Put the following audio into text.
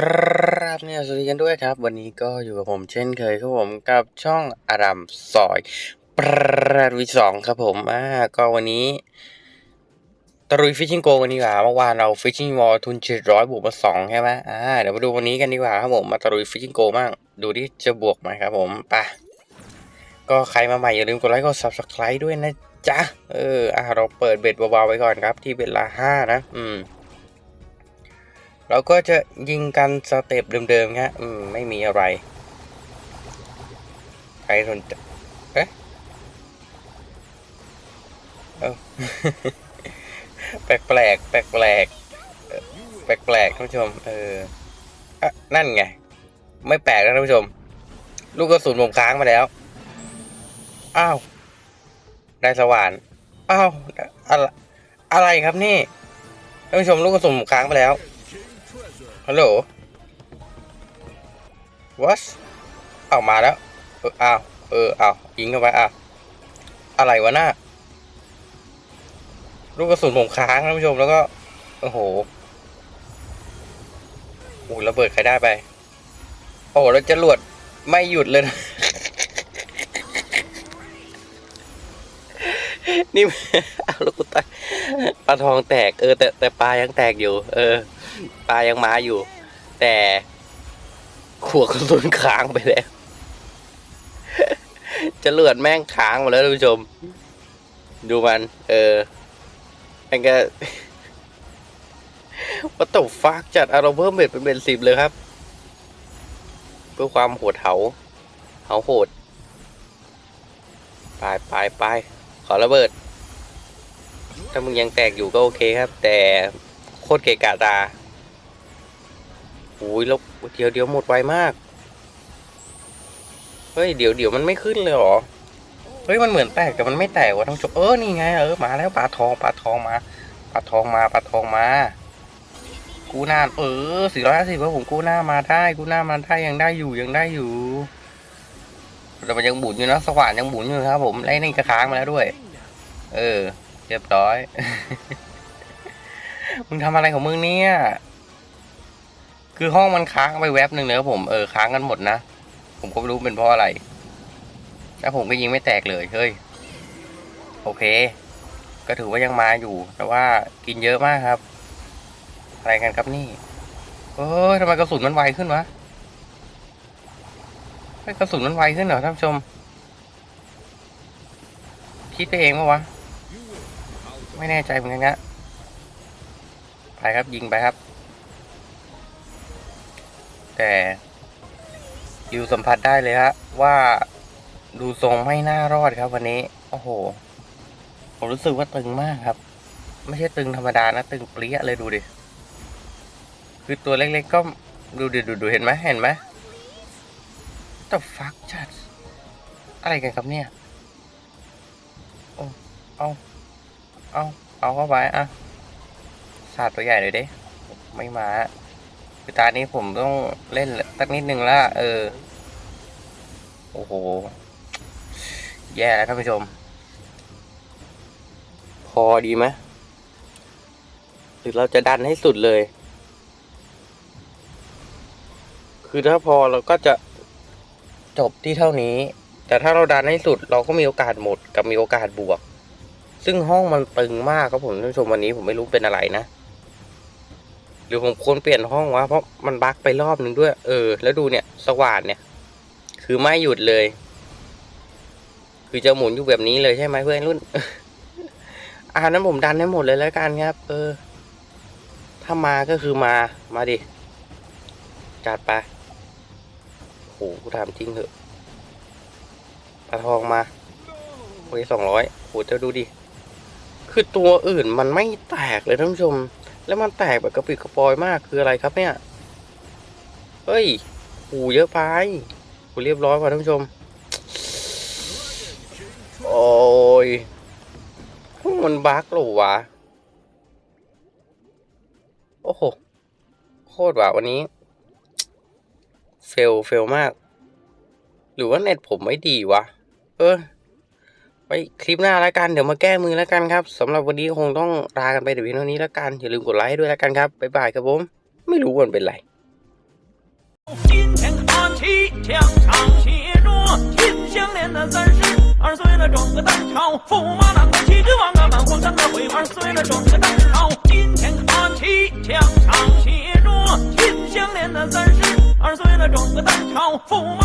กราบเนี่ยสวัสดีกันด้วยครับ วันนี้ก็อยู่กับผมเช่นเคยครับผมกับช่องอารัมซอยปราดวิสองครับผมอ่าก็วันนี้ตะลุยฟิชชิงโกกันดีกว่าเมื่อวานเราฟิชชิงวอลทุนเจ็ดร้อยบวกมาสองใช่ไหมอ่าเดี๋ยวมาดูวันนี้กันดีกว่าครับผมมาตะลุยฟิชชิงโกบ้างดูที่จะบวกไหมครับผมไปก็ใครมาใหม่อย่าลืมกดไลค์กด subscribe ด้วยนะจ๊ะเอออ่าเราเปิดเบ็ดเบาๆไว้ก่อนครับ ที่เบ็ดละห้านะ อืม เราก็จะยิงกันสเต็ปเดิมๆครับอืมไม่มีอะไร ใครสนใจเอ๊ะเอ้าแปลกแปลกๆแปลกแปลกๆแปลกแปลกๆท่านผู้ชม เอออะนั่นไง ไม่แปลกนะท่านผู้ชม ลูกกระสุนผมค้างมาแล้ว อ้าว ได้สว่าน อ้าว อะไรอะไรครับนี่ท่านผู้ชมลูกกระสุนผมค้างมาแล้ว ฮัลโหล what เอามาแล้ว เอออ้าวเอออ้าวยิงเข้าไปอ้าอะไรวะหน้า ลูกกระสุนผมค้างท่านผู้ชมแล้วก็ โอ้โหโอ้ระเบิดใครได้ไป โอ้แล้วจรวดไม่หยุดเลยนะนี่เอาลูกตาปลาทองแตก เออ แต่แต่ปลายังแตกอยู่ เออ ปลายังมาอยู่ แต่ขวดกระสุนค้างไปแล้วจะเลือดแม่งค้างหมดแล้วท่านผู้ชม ดูมัน เออแม่งก็วัตถุฟักจัดอารมณ์เพิ่มเบ็ดเป็นเป็นสิบเลยครับ เพื่อความโหดเหาเหาโหดไปไปไปขอระเบิด ถ้ามึงยังแตกอยู่ก็โอเคครับ แต่โคตรเกะกะตา โอ้ยแล้วเดี๋ยวเดี๋ยวหมดไวมาก เฮ้ยเดี๋ยวเดี๋ยวมันไม่ขึ้นเลยเหรอ เฮ้ยมันเหมือนแตกแต่มันไม่แตกว่ะท่านผู้ชมเออนี่ไงเออมาแล้วปลาทองปลาทองมาปลาทองมาปลาทองมา กู้หน้าเออสี่ร้อยห้าสิบว่าผมกู้หน้ามาได้กู้หน้ามาได้ยังได้อยู่ยังได้อยู่แต่มันยังบุญอยู่นะสว่านยังบุญอยู่ครับ ผมไล่นี่กระค้างมาแล้วด้วย เออเรียบร้อย มึงทำอะไรของมึงเนี่ย คือห้องมันค้างไปแวบหนึ่งเนอะผมเออค้างกันหมดนะ ผมก็ไม่รู้เป็นเพราะอะไรแล้วผมก็ยิงไม่แตกเลยเฮ้ยโอเค ก็ถือว่ายังมาอยู่ แต่ว่ากินเยอะมากครับ อะไรกันครับนี่เฮ้ยทำไมกระสุนมันไวขึ้นวะเฮ้กระสุนมันไวขึ้นเหรอท่านผู้ชมคิดไปเองปะวะ ไม่แน่ใจเหมือนกันนะไปครับยิงไปครับ แต่อยู่สัมผัสได้เลยฮะว่าดูทรงไม่น่ารอดครับวันนี้ โอ้โห ผมรู้สึกว่าตึงมากครับ ไม่ใช่ตึงธรรมดานะ ตึงเปรี้ยเลยดูดิ คือตัวเล็กๆก็ดูดิดูดูเห็นไหมเห็นไหมแต่ฟักจัด อะไรกันครับเนี่ย โอ้เอาเอาเอาเข้าไปอะ สาดตัวใหญ่เลยเด้ ไม่มา คือตานี้ผมต้องเล่นสักนิดนึงละเออ โอ้โห แย่แล้วท่านผู้ชม พอดีไหมหรือเราจะดันให้สุดเลย คือถ้าพอเราก็จะจบที่เท่านี้ แต่ถ้าเราดันให้สุดเราก็มีโอกาสหมดกับมีโอกาสบวก ซึ่งห้องมันตึงมากครับผมท่านผู้ชมวันนี้ผมไม่รู้เป็นอะไรนะ หรือผมควรเปลี่ยนห้องวะเพราะมันบั๊กไปรอบหนึ่งด้วย เออ แล้วดูเนี่ยสว่านเนี่ย คือไม่หยุดเลย คือจะหมุนอยู่แบบนี้เลยใช่ไหมเพื่อนรุ่นอ่านั้นผมดันให้หมดเลยแล้วกันครับ เออ ถ้ามาก็คือมามาดิจัดไปโหกูถามจริงเหอะปลาทองมาโอ้ยสองร้อยโหเจะดูดิคือตัวอื่นมันไม่แตกเลยท่านผู้ชม แล้วมันแตกแบบกระปิดกระปอยมากคืออะไรครับเนี่ย เฮ้ยหูเยอะไปหูเรียบร้อยว่าท่านผู้ชม โอ้ยพวกมันบั๊กหรอวะ โอ้โห โคตรว่ะวันนี้ เฟล เฟลมาก หรือว่าเน็ตผมไม่ดีวะ เออ ไว้คลิปหน้าแล้วกัน เดี๋ยวมาแก้มือแล้วกันครับสำหรับวันนี้คงต้องลากันไปแต่เพียงเท่านี้แล้วกัน อย่าลืมกดไลค์ให้ด้วยแล้วกันครับ บ๊ายบายครับผม ไม่รู้ว่ามันเป็นไร 今天阿七墙上写着秦香莲的三十二岁了，整个当朝驸马